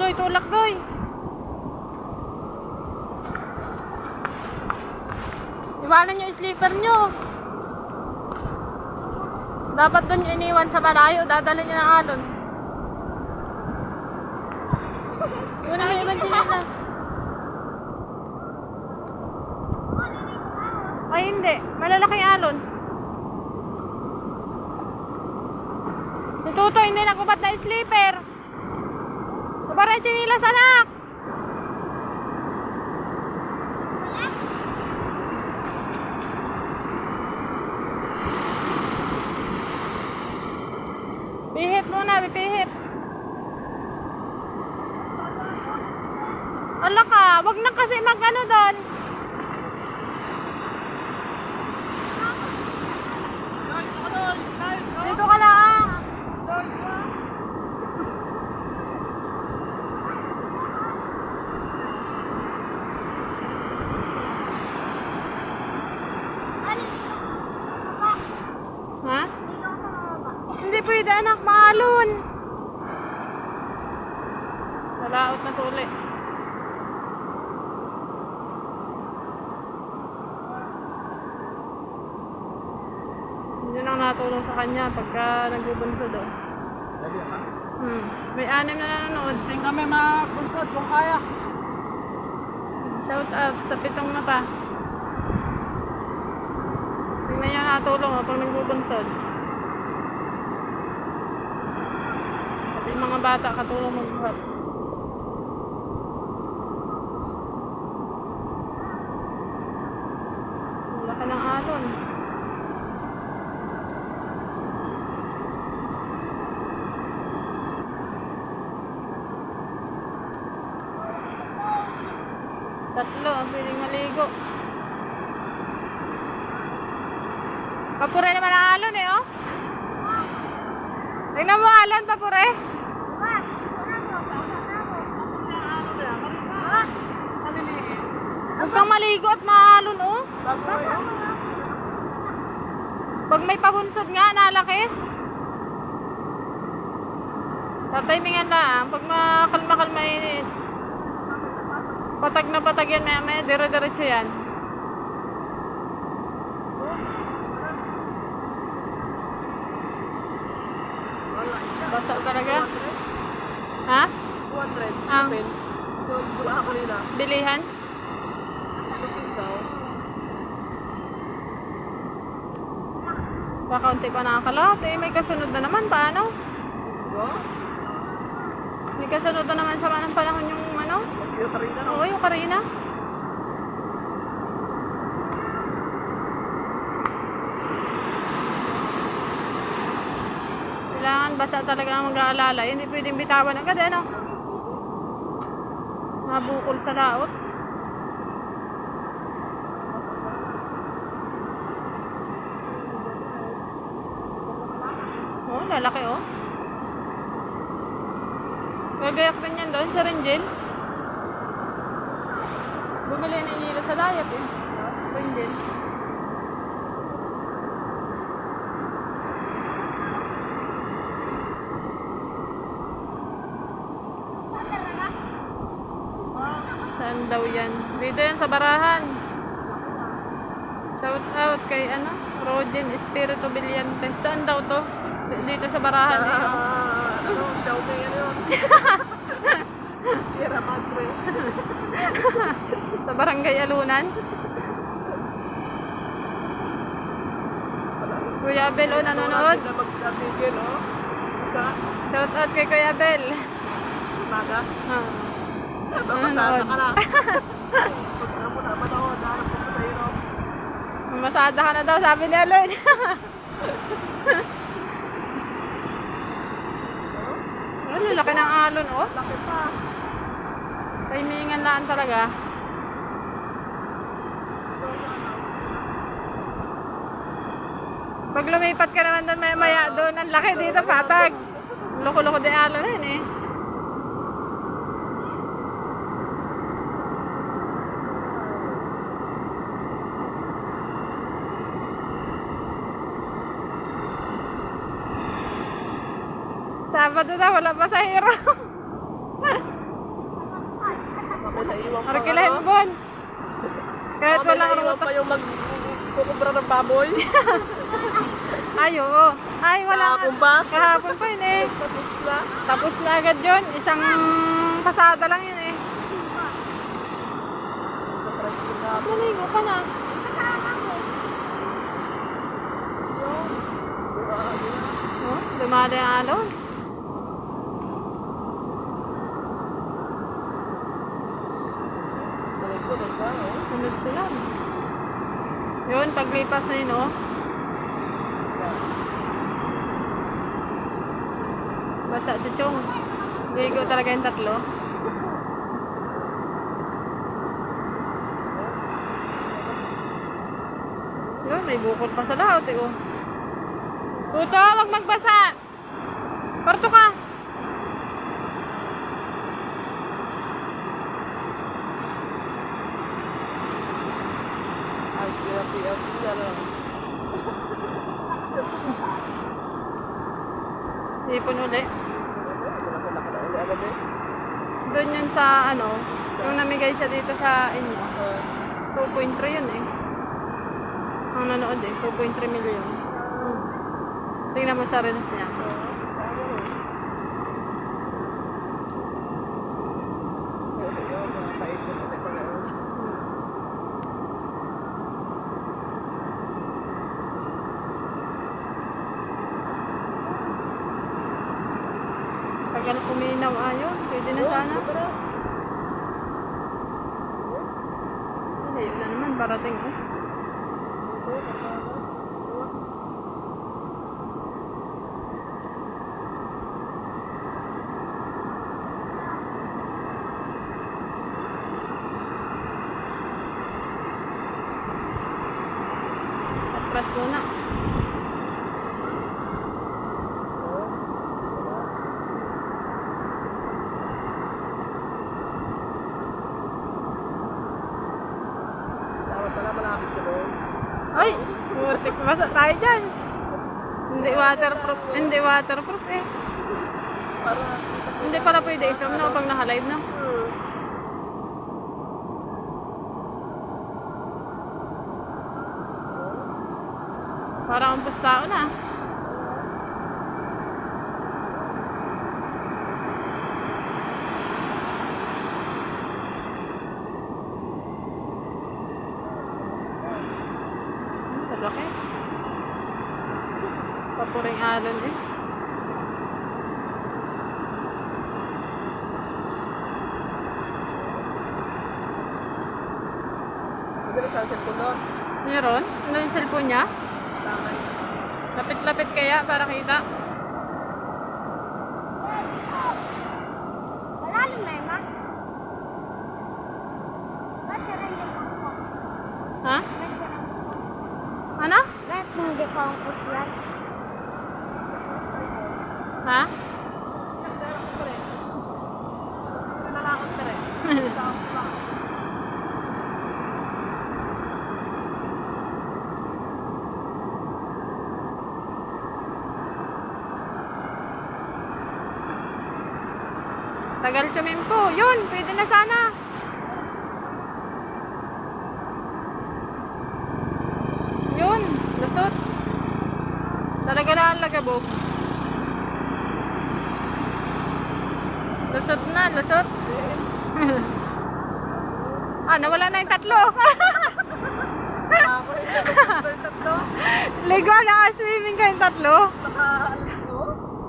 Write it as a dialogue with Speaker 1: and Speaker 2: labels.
Speaker 1: Doy, tulak, doy. Iwanan nyo yung sleeper nyo. Dapat doon nyo iniwan sa malayo. Dadalhin nyo ng alon. Yun na may ibang sinilas. Ay, hindi. Malalaking alon. Si Tuto hindi nagkupat na sleeper. Para chinilas, anak! Pihit muna, pipihit. Ala ka, wag na kasi mag ano doon. Dito ka lang. Ha? Hindi pwede anak, maalon. Nalaot na tuli. Yun ang natulong sa kanya pagka nagbubunsod oh. Hmm. May anim na nanonood.
Speaker 2: Gusto kami mabunsod kung kaya.
Speaker 1: Shout out sa pitong mata. Tingnan niya natulong oh, pag nagbubunsod. Pati yung mga bata katulong magbuhat. Laki ng alon. Tatlo, piling maligo. Papure naman ang alon eh, oh. Tingnan mo alon, papure. Huwag kang maligo at maalon, oh. Pag may pabunsod nga, nalaki. Tatimingan lang. Pag makalma-kalma yun, patag na patag yan, maya maya, dire-diretso yan. Basa talaga. Ha?
Speaker 2: 200.
Speaker 1: Ang
Speaker 2: Pen. Doon, wala ako nila.
Speaker 1: bilihan?
Speaker 2: Lupis daw.
Speaker 1: Kakaunti pa nakakalot. Eh, may kasunod na naman. Paano?
Speaker 2: Diba?
Speaker 1: May kasunod na naman sa manang panahon yung ano?
Speaker 2: Yung karina?
Speaker 1: Oo, yung Karina. Kailangan basa talaga ang mag-aalala. Hindi pwedeng bitawan agad, ano? Nabukol sa laot. Lalaki oh. Gagayak din yan doon sa Renjel. Bumili na nilo sa dayap eh. Renjel. Saan daw yan? Dito yan sa barahan. Shout out kay ano? Rogen Espiritu Villantes. Saan daw to? Dito sa barahan. eh.
Speaker 2: Ah, ano, Xiaomi, ano yun? Sierra Madre.
Speaker 1: Sa barangay Alunan. Kuya Abel, oh, nanonood.
Speaker 2: Na mag-atigil, oh. Sa
Speaker 1: Shout out kay Kuya Abel.
Speaker 2: umaga.
Speaker 1: Ah.
Speaker 2: Papasada ka na. Pag ano mo naman ako, nahanap ko sa iyo?
Speaker 1: Masada ka na daw, sabi ni Alon. Ano, laki ng alon, oh.
Speaker 2: Laki pa.
Speaker 1: Timingan laan talaga. Pag lumipat ka naman doon, maya, maya doon, ang laki dito, patag. Loko-loko din alon yun, eh. Sabado na, wala pa sa hero.
Speaker 2: May naiwan pa.
Speaker 1: Arkilahin mo, Bon. Kahit walang
Speaker 2: naiwan
Speaker 1: ruta.
Speaker 2: pa yung mag kukubra ng baboy.
Speaker 1: Ay, oo. Ay, wala.
Speaker 2: Kahapon pa.
Speaker 1: Kahapon pa yun eh.
Speaker 2: Tapos na.
Speaker 1: Tapos na agad yun. Isang pasada lang yun eh. Naligo ka na. Oh, dumada yung alon.
Speaker 2: Na.
Speaker 1: Sunod sila. Yun, paglipas na yun, oh. Basa si Chong. Ligo talaga yung tatlo. Yun, may bukod pa sa lahat, eh, oh. Tuto, wag magbasa! Parto ka!
Speaker 2: Ayos kaya PLC na lang.
Speaker 1: Ipon uli.
Speaker 2: Wala ka na uli agad eh.
Speaker 1: Doon yun sa, ano, yung namigay siya dito sa inyo.
Speaker 2: Ah,
Speaker 1: 2.3 yun eh. Ang nanood eh, 2.3 million. Hmm. Tingnan mo sa reels niya.
Speaker 2: Ito yun, mga paikot na ito na yun.
Speaker 1: Tagal kuminaw ayon, pwede na sana.
Speaker 2: Ito na.
Speaker 1: Naman, parating oh.
Speaker 2: Ito na.
Speaker 1: Atras muna.
Speaker 2: Dapat pala malapit ka doon.
Speaker 1: Ay! Murtik basa tayo dyan. Hindi waterproof. Hindi waterproof eh. Hindi pala pwede isam no pag naka-live no. Parang ang pustao na. Papuring alon eh.
Speaker 2: Madali sa cellphone doon.
Speaker 1: Meron? Ano yung cellphone niya?
Speaker 2: Sa akin.
Speaker 1: Lapit-lapit kaya para kita.
Speaker 3: Malalim na yun, ma. Ba't ka rin decompose?
Speaker 1: Ha?
Speaker 3: Ba't ka rin
Speaker 1: Ano?
Speaker 3: Ba't yung decompose yan?
Speaker 1: Ha?
Speaker 2: Nanalakad ka rin.
Speaker 1: Tagal tsumimpo. Yun, pwede na sana. Yun, lusot. Talaga na ang lagabog. Lusot na, lusot. ah, nawala na yung tatlo.
Speaker 2: Ako eh.
Speaker 1: Ligo na swimming kayong tatlo.
Speaker 2: Naka,